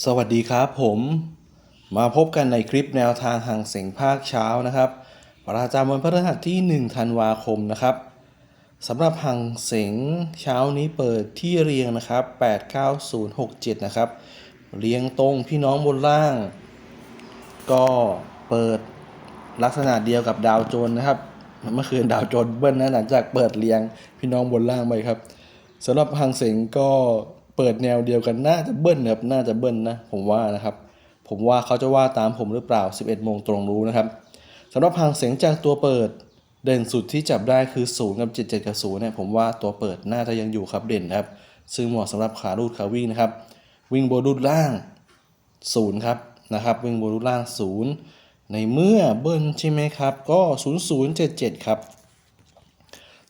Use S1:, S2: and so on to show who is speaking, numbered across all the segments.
S1: สวัสดีครับผมมาพบกันในคลิปแนวทางห่างเสียงภาคเช้านะครับ ประจำวันพฤหัสที่ 1 ธันวาคมนะครับสำหรับห่างเสียงเช้านี้เปิดที่เรียงนะครับ 89067 นะครับ เรียงตรงพี่น้องบนล่าง ก็เปิดลักษณะเดียวกับดาวโจนส์นะครับ เมื่อคืนดาวโจนส์เบิ้ลนะหลังจากเปิดเรียงพี่น้องบนล่างไปครับสำหรับห่างเสียงก็ เปิดแนวเดียวกันน่าจะเบิ้ลนะครับน่าจะเบิ้ลนะผมว่านะครับ ผมว่าเขาจะว่าตามผมหรือเปล่า 11โมงตรงรู้นะครับสำหรับหางเสียงจากตัวเปิดเด่นสุดที่จับได้คือ0กับ7 7กับ0เนี่ยผมว่าตัวเปิดน่าจะยังอยู่ครับเด่นนะครับ ซึ่งเหมาะสำหรับขาลูดขาวิ่งนะครับ วิ่งโบนรูดล่างศูนย์ครับนะครับ วิ่งโบนรูปล่างศูนย์ในเมื่อเบิ้ลใช่ไหมครับ ก็ 0077 ครับ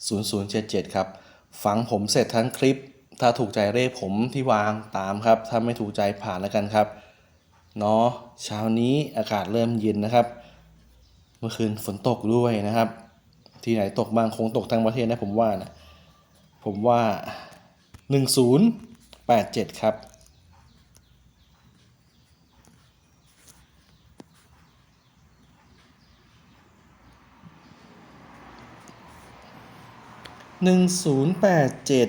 S1: 0077 ครับ ฟังผมเสร็จทั้งคลิป ถ้าถูกใจเลขผมที่วางตามครับ ถ้าไม่ถูกใจผ่านแล้วกันครับเนาะเช้านี้อากาศเริ่มเย็นนะครับ เมื่อคืนฝนตกด้วยนะครับ ที่ไหนตกบ้างคงตกทั้งประเทศนะผมว่านะผมว่า 1087 ครับหนึ่งศูนย์แปดเจ็ด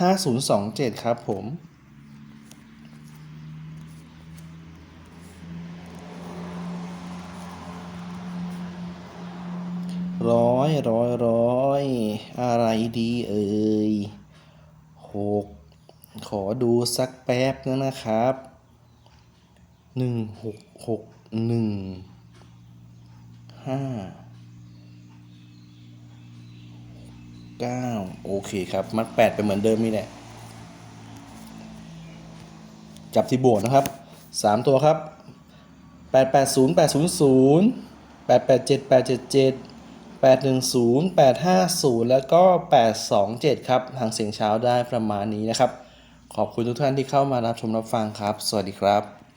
S1: ห้าศูนย์สองเจ็ดครับผม ร้อยร้อยร้อยอะไรดีเอ่ยหกขอดูสักแป๊บนึงนะครับหนึ่งหกหกหนึ่งห้า เก้าโอเคครับ มัดแปดไปเหมือนเดิมนี่แหละ จับที่บวกนะครับสามตัวครับแปดแปดศูนย์แปดศูนย์ศูนย์แปดแปดเจ็ดแปดเจ็ดเจ็ดแปดหนึ่งศูนย์แปดห้าศูนย์แล้วก็แปดสองเจ็ดครับ ทางเสียงเช้าได้ประมาณนี้นะครับ ขอบคุณทุกท่านที่เข้ามารับชมรับฟังครับ สวัสดีครับ